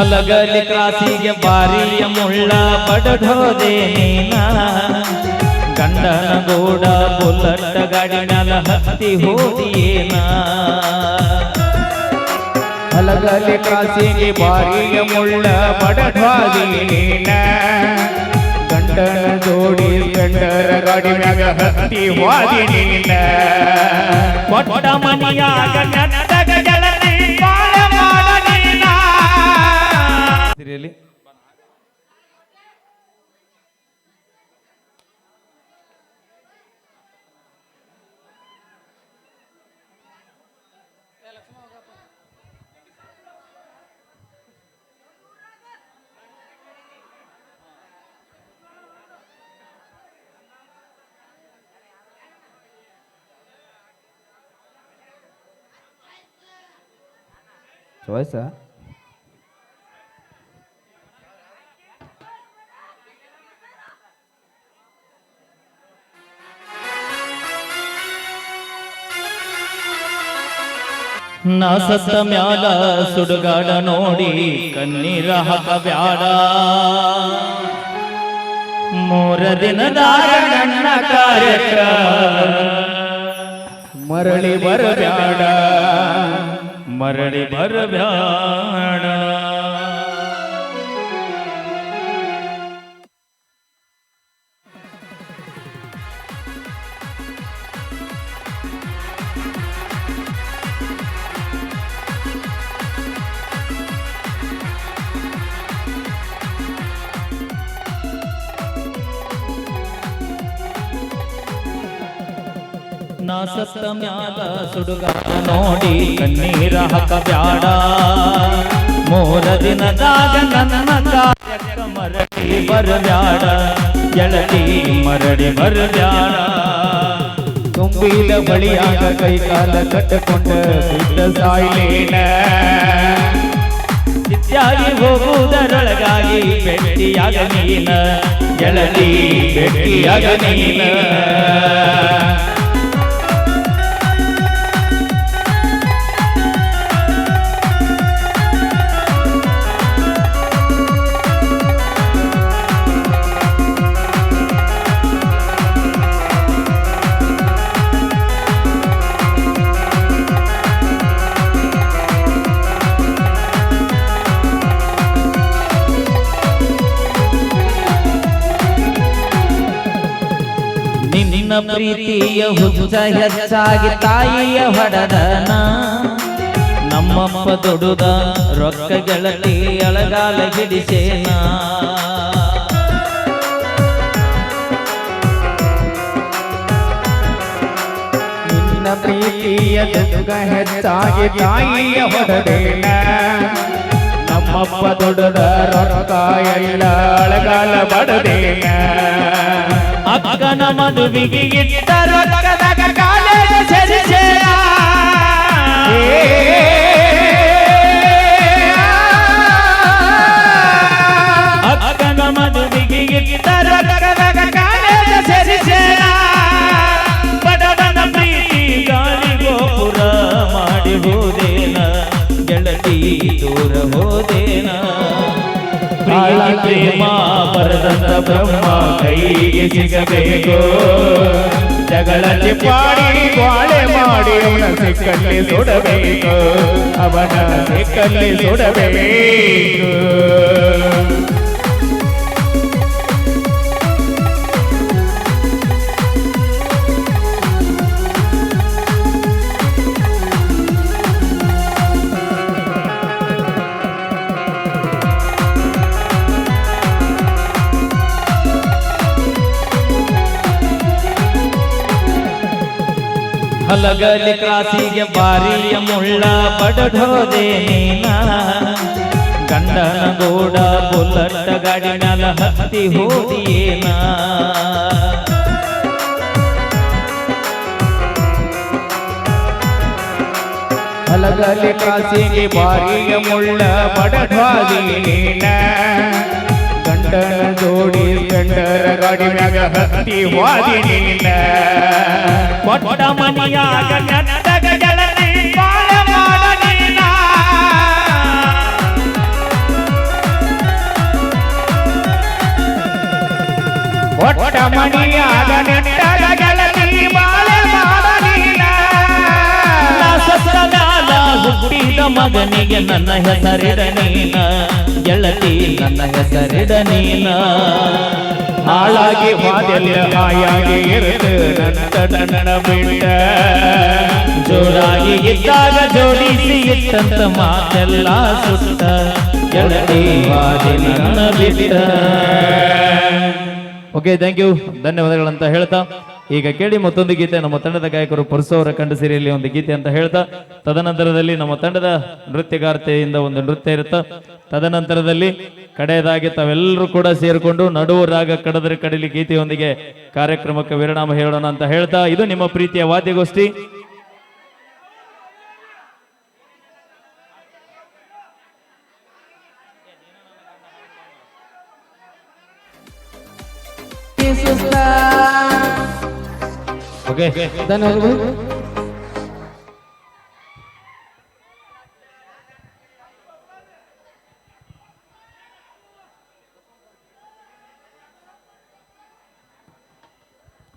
ಹಲಗಲಿ ಕ್ರಾಸಿಗೆ ಬಾರಿಯ ಮುಳ್ಳ ಪಡೋದೆ ನೀನ. ಗಂಡನ ಗೂಡ ಬುಲ್ಲಟ್ಟ ಗಾಡಿ ಹತ್ತಿ ಹೋದಿಯೇನ. ಹಲಗಲಿ ಕಾಸಿಗೆ ಬಾರಿಯ ಮುಳ್ಳ ಬಡಢ್ವಾದೀನ ಗಂಡನ ಜೋಡಿ ಗಂಡರ ಗಾಡಿ ಹತ್ತಿ ಹೋದಿ ನೀನ. ಕೊಟ್ಟ ಮನಿಯಾಗ ಚಾಯ್ಸಾ ನಾ ಸತ್ತ ಮ್ಯಾಲ ಸುಡುಗಾಡ ನೋಡಿ ಕಣ್ಣೀರ ಹಾಕಬ್ಯಾಡ. ಮೂರ ದಿನದ ನನ್ನ ಕಾರ್ಯಕ್ರಮ ಮರಳಿ ಬರಬ್ಯಾಡ. ಮರಳಿ ಬರಬ್ಯಾಡ ನಾ ಸತ್ತ ಮ್ಯಾಲ ಸುಡುಗಾಡ ನೋಡಿ ಕಣ್ಣೀರ ಹಾಕಬ್ಯಾಡ ಮೂರ ದಿನದಾಗ ನನ್ನ ಕಾರ್ಯಕ್ಕ ಮರಳಿ ಬರಬ್ಯಾಡ ಗೆಳತಿ ಮರಳಿ ಬರಬ್ಯಾಡ ತುಂಬಿಲ ಬಳಿಯಾಗ ಕೈ ಕಾಲ ಕಟ್ಟಕೊಂಡ ಬಿದ್ದ ಸಾಯ್ಲೇನ ನಿತ್ಯಾಗಿ ಹೋಗುವುದರೊಳಗಾಗಿ ಭೇಟಿಯಾಗ ನೀನ ಗೆಳತಿ ಭೇಟಿಯಾಗ ನೀನ ನಿನ್ನ ಪ್ರೀತಿಯ ಹುಚ್ಚ ಹೆಚ್ಚಾಗಿ ತಾಯಿಯ ಹೊಡದನ. ನಮ್ಮಪ್ಪ ದೊಡ್ಡದ ರೊಕ್ಕ ಗೆಳತಿ ಅಳಗಾಲ ಗಿಡಿಸೇನ ನಿನ್ನ ಪ್ರೀತಿಯ ದುಃಖ ಹೆಚ್ಚಾಗಿ ತಾಯಿಯ ಹೊಡೆದೇನ. ನಮ್ಮಪ್ಪ ದೊಡ್ಡದ ರೊಕ್ಕ ಎಲ್ಲ ಅಳಗಾಲ ಬಡದೇನ. ಅಕ್ಕನ ಮದುವೆಗೆ ಇಟ್ಟ ರೊಕ್ಕದಾಗ ಕಾಲೇಜ ಸೇರಿಸೇನ ಅಕ್ಕನ ಮದುವೆಗೆ ಇಟ್ಟ ರೊಕ್ಕದಾಗ ಕಾಲೇಜ ಸೇರಿಸೇನ ಬಡವನ ಪ್ರೀತಿ ಗಾಳಿ ಗೋಪುರ ಮಾಡಿ ಪ್ರೇಮ ಬರದಂತ ಬ್ರಹ್ಮ ಕೈಗೆ ಸಿಗಬೇಕು. ಜಗಳ ಪಾಡಿ ಬಾಳೆ ಮಾಡಿ ಅವನ ಸಿಕ್ಕಲ್ಲಿ ಸುಡಬೇಕು. ಅವನ ಸಿಕ್ಕಲ್ಲಿ ಸುಡಬೇಕು. ಹಲಗಲಿ ಕ್ರಾಸಿಗೆ ಬಾರಿಯ ಮುಳ್ಳ ಪಡೋದೆ ನೀನ. ಗಂಡನ ಗೋಡ ಬುಲ್ಲಟ್ಟ ಗಾಡಿ ಮ್ಯಾಲ ಹತ್ತಿ ಹೋದಿಯೇನ. ಹಲಗಲಿ ಕಾಸಿಗೆ ಬಾರಿಯ ಮುಳ್ಳ ಬಡಢ್ವಾದೀನ ಗಂಡನ ಜೋಡಿ ಗಂಡರ ಗಾಡಿ ಮ್ಯಾಗ ಹತ್ತಿ ವಾದಿ ನಿನ್ನ ಕೊಟ್ಟ ಮನಿಯಾಗ ನೆಟ್ಟಗ ಗೆಳತಿ ಬಾಳ ಮಾಡ ನೀನ ಕೊಟ್ಟ ಮನಿಯಾಗ ಮಗನಿಗೆ ನನ್ನ ಹೆಸರಿಡ ನೀನ. ಗೆಳತಿ, ನನ್ನ ಹೆಸರಿಡ ನೀನ. ಹಾಳಾಗಿ ಹಾಯಾಗಿ ಬಿಟ್ಟ. ಜೋಡಾಗಿ ಇದ್ದಾಗ ಜೋಡಿಸಿ ಇಟ್ಟಂತ ಮಾತೆಲ್ಲ ಸುತ್ತ. ಗೆಳತಿ ವಾದಿ ನನ್ನ ಬಿಟ್ಟ. ಓಕೆ ಥ್ಯಾಂಕ್ ಯು ಧನ್ಯವಾದಗಳಂತ ಹೇಳ್ತಾ ಈಗ ಕೇಳಿ ಮತ್ತೊಂದು ಗೀತೆ ನಮ್ಮ ತಂಡದ ಗಾಯಕರು ಪರಸು ಕಂಡ ಸಿರಿಯಲ್ಲಿ ಒಂದು ಗೀತೆ ಅಂತ ಹೇಳ್ತಾ, ತದನಂತರದಲ್ಲಿ ನಮ್ಮ ತಂಡದ ನೃತ್ಯಗಾರ್ತೆಯಿಂದ ಒಂದು ನೃತ್ಯ ಇರುತ್ತ, ತದನಂತರದಲ್ಲಿ ಕಡೆಯದಾಗಿ ತಾವೆಲ್ಲರೂ ಕೂಡ ಸೇರಿಕೊಂಡು ನಡುವು ರಾಗ ಕಡದ್ರೆ ಕಡಲಿ ಗೀತೆಯೊಂದಿಗೆ ಕಾರ್ಯಕ್ರಮಕ್ಕೆ ವಿರಾಮ ಹೇಳೋಣ ಅಂತ ಹೇಳ್ತಾ, ಇದು ನಿಮ್ಮ ಪ್ರೀತಿಯ ವಾದ್ಯಗೋಷ್ಠಿ. ಓಕೆ ಧನ್ಯವಾದಗಳು.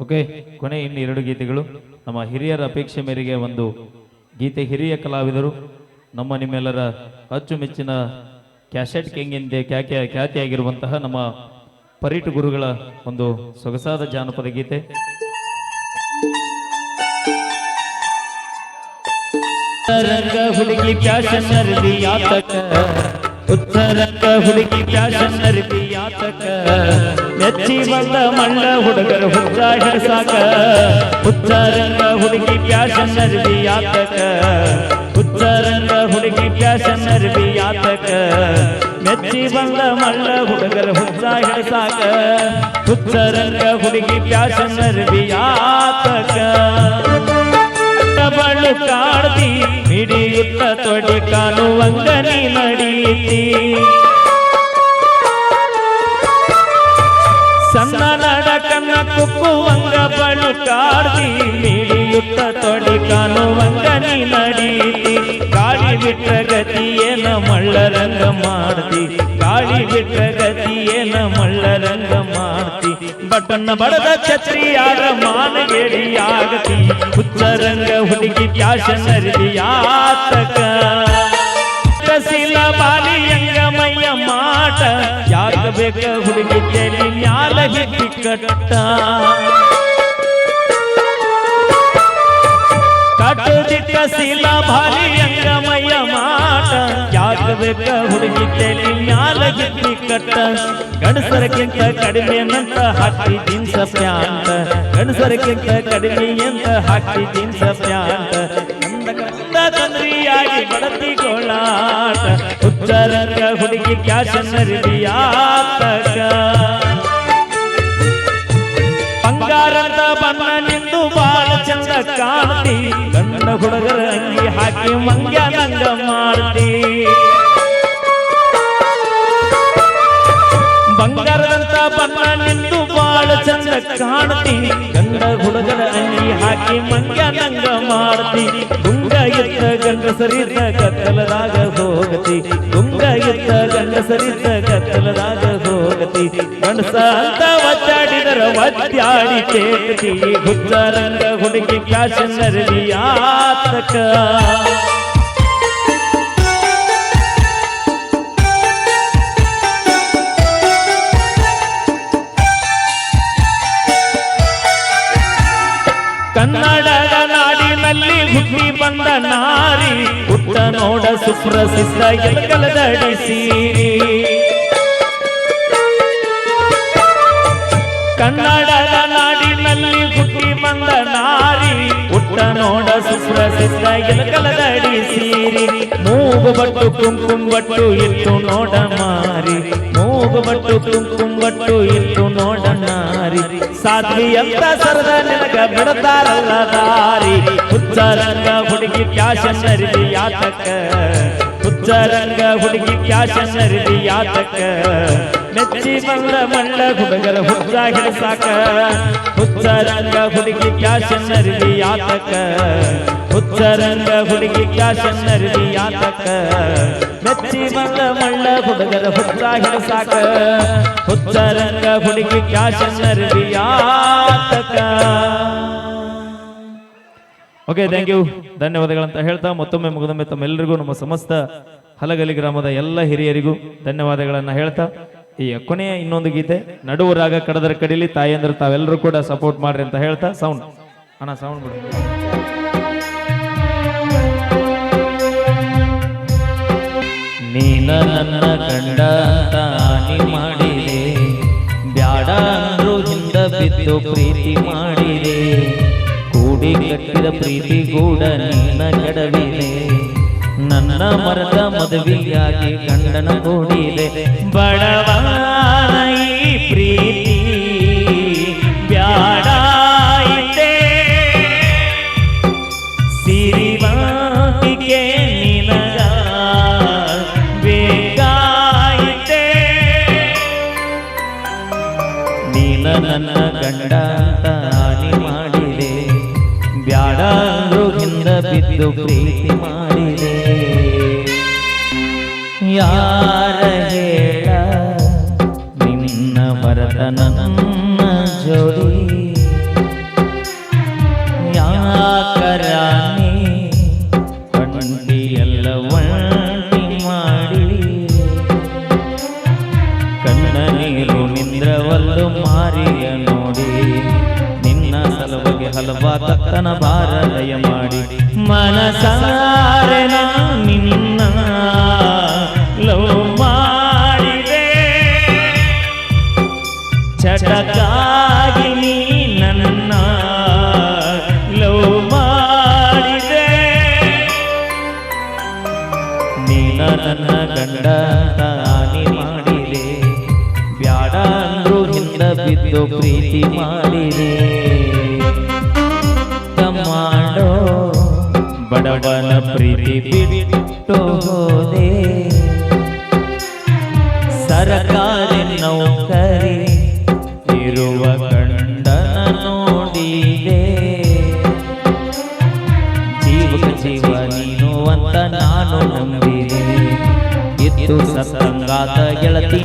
ಓಕೆ, ಕೊನೆ ಇನ್ನು ಎರಡು ಗೀತೆಗಳು. ನಮ್ಮ ಹಿರಿಯರ ಅಪೇಕ್ಷೆ ಮೇರೆಗೆ ಒಂದು ಗೀತೆ ಹಿರಿಯ ಕಲಾವಿದರು, ನಮ್ಮ ನಿಮ್ಮೆಲ್ಲರ ಅಚ್ಚುಮೆಚ್ಚಿನ ಕ್ಯಾಸೆಟ್ ಕಿಂಗ್ ಕ್ಯಾಕೆ ಖ್ಯಾತಿಯ ಖ್ಯಾತಿಯಾಗಿರುವಂತಹ ನಮ್ಮ ಪರಿಟು ಗುರುಗಳ ಒಂದು ಸೊಗಸಾದ ಜಾನಪದ ಗೀತೆ. ರಂಗ ಹುಡುಗಿ ಫ್ಯಾಷನ್ ಅರ್ಬಿ ಯಾತಕ ಉತ್ತರಂಗ ಹುಡುಗಿ ಫ್ಯಾಷನ್ ಅರ್ಬಿ ಯಾತಕ ನೆಚ್ಚಿ ಬಂದ ಮಳ್ಳ ಹುಡುಗರು ಹುಚ್ಚ ಹಿಡ್ಸಾಕ ಉತ್ತರಂಗ ಹುಡುಗಿ ಫ್ಯಾಷನ್ ಅರ್ಬಿ ಯಾತಕ ಉತ್ತರಂಗ ಹುಡುಗಿ ಫ್ಯಾಷನ್ ಅರ್ಬಿ ಯಾತಕ ಮೆಚ್ಚಿ ಬಂದ ಮಳ್ಳ ಹುಡುಗರು ಹುಚ್ಚ ಹಿಡ್ಸಾಕ ಉತ್ತರಂಗ ಹುಡುಗಿ ಫ್ಯಾಷನ್ ಅರ್ಬಿ ಯಾತಕ ಬಳು ಕಾಡ್ತಿ ಮಿಡಿಯುತ್ತ ತೊಡಿ ಕಾಣುವಂಗ ನೀ ನಡಕನ್ನ ಕುಕ್ಕುವಂಗ ಬಳು ಕಾಡಿ ಮಿಡಿಯುತ್ತ ತೊಡಿ ಕಾಣುವಂಗ ನೀ ನಡೀತಿ. ಗಾಳಿ ಬಿಟ್ಟ ಗತಿಯೇನ ಮಳ್ಳರಂಗ ಮಾಡ್ತಿ. ಗಾಳಿ ಬಿಟ್ಟ ಗತಿಯೇನ ಮಳ್ಳರಂಗ ಮಾಡ್ತಿ. ಬಟನ್ನ ಬಡದ ಛತ್ರಿಯಾದ ಮಾನಗೇಡಿ ಆಗತಿ ಹುಚ್ಚರಂಗ ಹುಡುಗಿ ಕ್ಯಾಶ ಅರಿದಿಯಾತಕ ಕಸಿಲ ಬಾಲಿ ಅಂಗಮಯ್ಯ ಮೈಯ ಮಾಟ. ಯಾಕ ಬೇಕ ಹುಡುಗಿ ತಲೆ ಮ್ಯಾಲ ಹಿಕ್ಕಿ ಕಟ್ಟ. ಕಟ್ಟುದಿಟ್ಟ ಶೀಲ ಬಾಲಿ ಅಂಗಮಯ್ಯ ಮಾಟ. ಯಾಕ ಬೇಕ ಹುಡುಗಿ ಗಿಟ್ಟಿ ಕಟ್ಟ. ಗಂಡಸರಕ್ಕಿಂತ ಕಡಿಮೆ ಅಂತ ಹಾಕಿ ಜೀನ್ಸ ಪ್ಯಾಂಟ್. ಗಂಡಸರಕ್ಕಿಂತ ಕಡಿಮೆ ಅಂತ ಹಾಕಿ ಜೀನ್ಸ ಪ್ಯಾಂಟ್. ತಂದ್ರಿಯಾಗಿ ಬಡತಿ ಹುಚ್ಚರಂಗ ಹುಡುಗಿ ಅರಿವಿಯಾತಕ ಬಂಗಾರದ ಬಣ್ಣ ನಿಂದು ಬಾಳ ಚಂದ ಕಾಣ್ತಿ. ಗಂಡ ಹುಡುಗರ ಅಂಗಿ ಹಾಕಿ ಮಂಗ್ಯ ನಂಗ ಮಾಡ್ತಿ. ಬಂಗಾರದಂತ ಬಣ್ಣ ನಿಂದು ಬಾಳ ಚಂದ ಕಾಣ್ತಿ, ಗಂಡ ಹುಡುಗರ ಅಂಗಿ ಹಾಕಿ ಮಂಗ ನಂಗ ಮಾಡ್ತಿ. ಗುಂಗ ಎತ್ತ ಗಂಡಸರಿದ್ದ ಕತ್ತಲದಾಗ ಹೋಗತಿ ಗುಂಗ ಎತ್ತ ಗಂಡಸರಿದ್ದ ಕತ್ತಲದಾಗ ಹೋಗತಿ. ಗಂಡಸ ಅಂತ ಒತ್ತಾಡಿದರ ಒತ್ತಾಡಿ ಕೇಳ್ತಿ ಹುಚ್ಚರಂಗ ಹುಡುಗಿ ಅರಲಿಯಾತಕ ಕನ್ನಡದ ಸುಪ್ರಸಿದ್ಧ ಎಲಗಲದಡಿ ಸೀರಿ ಕನ್ನಡದ ನಾಡಿನಲ್ಲಿ ಹುಟ್ಟಿ ಬಂದ ನಾರಿ, ಹುಟ್ಟ ನೋಡ ಸುಪ್ರಸಿದ್ಧ ಎಲಗಲದಡಿ ಸೀರಿ ಮೂಗು ಬಟ್ಟು ಕುಂಕುಂಬಟ್ಟು ಇತ್ತು ನೋಡ ಮಾರಿ, ಮೂಗು ಬಟ್ಟು ಕುಂಕುಂಬಟ್ಟು ಇತ್ತು ನೋಡ ನಾರಿ. ಸಾಧ್ವಿ ಅಂತ ಸರದ ನಿನಗ ಬಿಡತಾರಲ್ಲ ದಾರಿ ಹುಚ್ಚರಂಗ ಹುಡುಗಿ ಫ್ಯಾಷನ್ ಅರಿವಿ ಯಾತಕ ಹುಚ್ಚರಂಗ ಹುಡುಗಿ ಫ್ಯಾಷನ್ ಅರಿವಿ ಯಾತಕ ಮೆಚ್ಚಿ ಬಂದ ಮಳ್ಳ ಹುಡುಗರ ಹುಚ್ಚ ಹಿಡಿಸಾಕ ಹುಚ್ಚರಂಗ ಹುಡುಗಿ ಫ್ಯಾಷನ್ ಅರಿವಿ ಯಾತಕ ಹುಚ್ಚರಂಗ ಹುಡುಗಿ ಫ್ಯಾಷನ್ ಅರಿವಿ ಯಾತಕ ಮಲ್ಲ ಮಳ್ಳ ಹುಡುಗರ ಹುತ್ತ ಹಿಡಿಸಾಕ ಹುಚ್ಚರಂಗ ಹುಡುಗಿ ಓಕೆ ಥ್ಯಾಂಕ್ ಯು ಧನ್ಯವಾದಗಳಂತ ಹೇಳ್ತಾ ಮತ್ತೊಮ್ಮೆ ಮುಗಿದೊಮ್ಮೆ ತಮ್ಮೆಲ್ಲರಿಗೂ ನಮ್ಮ ಸಮಸ್ತ ಹಲಗಲಿ ಗ್ರಾಮದ ಎಲ್ಲ ಹಿರಿಯರಿಗೂ ಧನ್ಯವಾದಗಳನ್ನ ಹೇಳ್ತಾ. ಈ ಕೊನೆಯ ಇನ್ನೊಂದು ಗೀತೆ, ನಡುವು ರಾಗ ಕಡದರ ಕಡಿಲಿ ಅಂದ್ರೆ ತಾವೆಲ್ಲರೂ ಕೂಡ ಸಪೋರ್ಟ್ ಮಾಡ್ರಿ ಅಂತ ಹೇಳ್ತಾ. ಸೌಂಡ್ ಅಣ್ಣ ಸೌಂಡ್ ಬಿಡು. ನೀನ ನನ್ನ ಗಂಡ ತಾನಿ ಮಾಡಿದೆ. ಬ್ಯಾಡ ಅಂದ್ರು ಹಿಂದ ಬಿದ್ದು ಪ್ರೀತಿ ಮಾಡಿದೆ. ಕೂಡಿ ಕಟ್ಟಿದ ಪ್ರೀತಿ ಕೂಡ ನಿನ್ನ ಕೆಡವಿದೆ. ನನ್ನ ಮರದ ಮದುವೆಯಾಗಿ ಗಂಡನ ಕೂಡಿದೆ. ಬಡವನ ನೀನ ನನ್ನ ಗಂಡ ಅಂತ ಆಣಿ ಮಾಡಿದೆ. ಬ್ಯಾಡ ಹಿಂದ ಬಿದ್ದು ಪ್ರೀತಿ ಮಾಡಿದೆ. ಯಾರ ಹೇಳ ನಿನ್ನ ನನ್ನ ಬಾರಲಯ ಬಾರದಯ ಮಾಡಿ. ಮನಸಾರೆ ನಿನ್ನ ಲವ್ ಮಾಡಿದೆ. ಚಟಕಾಗಿ ನೀ ನನ್ನ ಲವ್ ಮಾಡಿದೆ. ನೀನ ನನ್ನ ಗಂಡ ತಾನಿ ಮಾಡಿದೆ. ಬ್ಯಾಡ ಅಂದ್ರು ಹಿಂದ ಬಿದ್ದು ಪ್ರೀತಿ ಮಾಡಿದೆ. ಬಡವನ ಪ್ರೀತಿ ಬಿಟ್ಟು ಹೋದೆ. ಸರಕಾರಿ ನೌಕರಿ ಇರುವ ಗಂಡನ ನೋಡಿದೆ. ಜೀವಕ ಜೀವ ನೀನು ಅಂತ ನಾನು ನಂಬಿದೆ. ಇತ್ತು ಸತ್ಸಂಗಾತ ಗೆಳತಿ